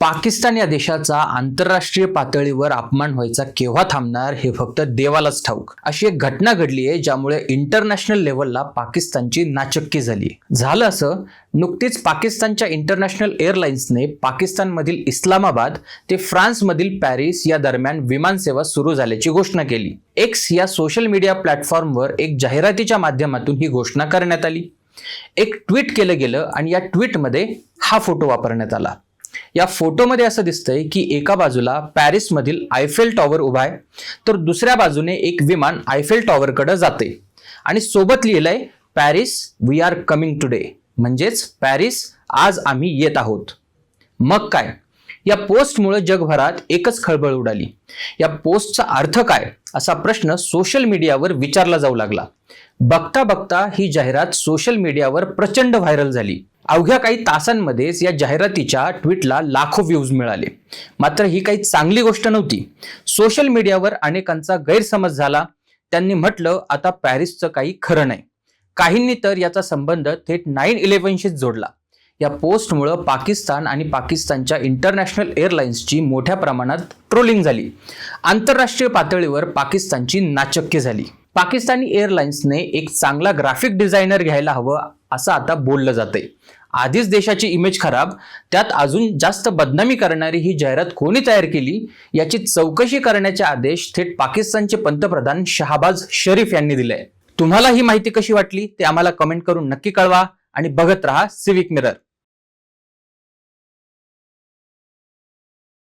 पाकिस्तान या देशाचा आंतरराष्ट्रीय पातळीवर अपमान व्हायचा केव्हा थांबणार हे फक्त देवालाच ठाऊक. अशी एक घटना घडली आहे ज्यामुळे इंटरनॅशनल लेवलला पाकिस्तानची नाचक्की झाली झालं असं नुकतीच पाकिस्तानच्या इंटरनॅशनल एअरलाइन्सने पाकिस्तानमधील इस्लामाबाद ते फ्रान्समधील पॅरिस या दरम्यान विमानसेवा सुरू झाल्याची घोषणा केली. एक्स या सोशल मीडिया प्लॅटफॉर्मवर एक जाहिरातीच्या माध्यमातून ही घोषणा करण्यात आली. एक ट्विट केलं गेलं आणि या ट्विटमध्ये हा फोटो वापरण्यात आला. या फोटोमध्ये असं दिसतंय की एका बाजूला पॅरिसमधील आयफेल टॉवर उभा आहे तर दुसऱ्या बाजूने एक विमान आयफेल टॉवरकडे जाते आणि सोबत लिहिलंय Paris we are coming today म्हणजेच पॅरिस आज आम्ही येत आहोत. मग काय? या पोस्टमुळे जगभरात एकच खळबळ उडाली. या पोस्टचा अर्थ काय? असा प्रश्न सोशल मीडियावर विचारला जाऊ लागला. बघता बघता ही जाहिरात सोशल मीडियावर प्रचंड व्हायरल झाली. अवघ्या काही तासांमध्येच या जाहिरातीच्या ट्विटला लाखो व्ह्यूज मिळाले. मात्र ही काही चांगली गोष्ट नव्हती. सोशल मीडियावर अनेकांचा गैरसमज झाला. त्यांनी म्हटलं आता पॅरिसचं काही खरं नाही. काहींनी तर याचा संबंध थेट नाईन इलेव्हनशीच जोडला. या पोस्टमुळं पाकिस्तान आणि पाकिस्तानच्या इंटरनॅशनल एअरलाइन्सची मोठ्या प्रमाणात ट्रोलिंग झाली. आंतरराष्ट्रीय पातळीवर पाकिस्तानची नाचक्की झाली. पाकिस्तानी एअरलाइन्सने एक चांगला ग्राफिक डिझायनर घ्यायला हवं असं आता बोललं जातंय. आधीच देशाची इमेज खराब त्यात अजून जास्त बदनामी करणारी ही जाहिरात कोणी तयार केली? याची चौकशी करण्याचे आदेश थेट पाकिस्तानचे पंतप्रधान शहाबाज शरीफ यांनी दिले तुम्हाला ही माहिती कशी वाटली ते आम्हाला कमेंट करून नक्की कळवा आणि बघत रहा सिविक मिरर